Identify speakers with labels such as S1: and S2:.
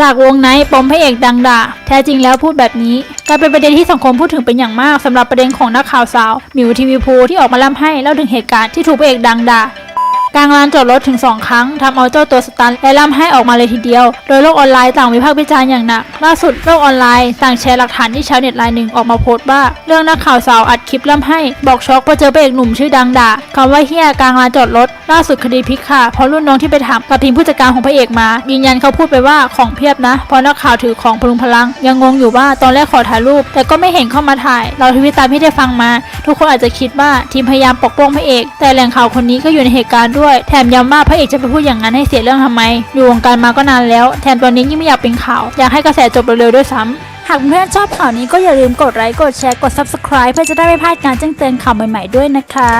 S1: จากวงไนปมพระเอกดังด่าแท้จริงแล้วพูดแบบนี้กลายเป็นประเด็นที่สังคมพูดถึงเป็นอย่างมากสำหรับประเด็นของนักข่าวสาวมิวทีวีพูที่ออกมาล่ำให้เล่าถึงเหตุการณ์ที่ถูกพระเอกดังด่า กลางลานจอดรถถึง 2 ครั้งทำเอาเจ้าตัวสตันและล่ำให้ออกมาเลยทีเดียว โดยโลกออนไลน์ต่างวิพากษ์วิจารณ์อย่างหนัก ล่าสุดโลกออนไลน์ต่างแชร์หลักฐานที่ชาวเน็ตรายหนึ่งออกมาโพสต์ว่า เรื่องนักข่าวสาวอัดคลิปล่ำให้บอกช็อกพอเจอพระเอกหนุ่มชื่อดังด่าคำว่าเฮียกลางลานจอดรถ ล่าสุดคดีพลิกค่ะเพราะรุ่นน้องที่ไปถามกับทีมผู้จัดการของพระเอกมายืนยันเขาพูดไปว่าของเพียบนะเพราะนักข่าวถือของพลุงพลัง ยังงงอยู่ว่าตอนแรกขอถ่ายรูป แต่ก็ไม่เห็นเข้ามาถ่าย เราทวิตตามที่ได้ฟังมา ทุกคนอาจจะคิดว่าทีมพยายามปกป้องพระเอก แต่แหล่งข่าวคนนี้ก็อยู่ในเหตุการณ์ด้วยแถมย้ำว่าพระเอกจะไปพูดอย่างนั้นให้เสียเรื่องทำไม อยู่วงการมาก็นานแล้ว แถมตอนนี้ยิ่งไม่อยากเป็นข่าว อยากให้กระแสจบเร็วๆด้วยซ้ำหากเพื่อนชอบข่าวนี้ก็อย่าลืมกดไลค์ กดแชร์ กด subscribe เพื่อจะได้ไม่พลาดการแจ้งเตือนข่าวใหม่ๆด้วยนะคะ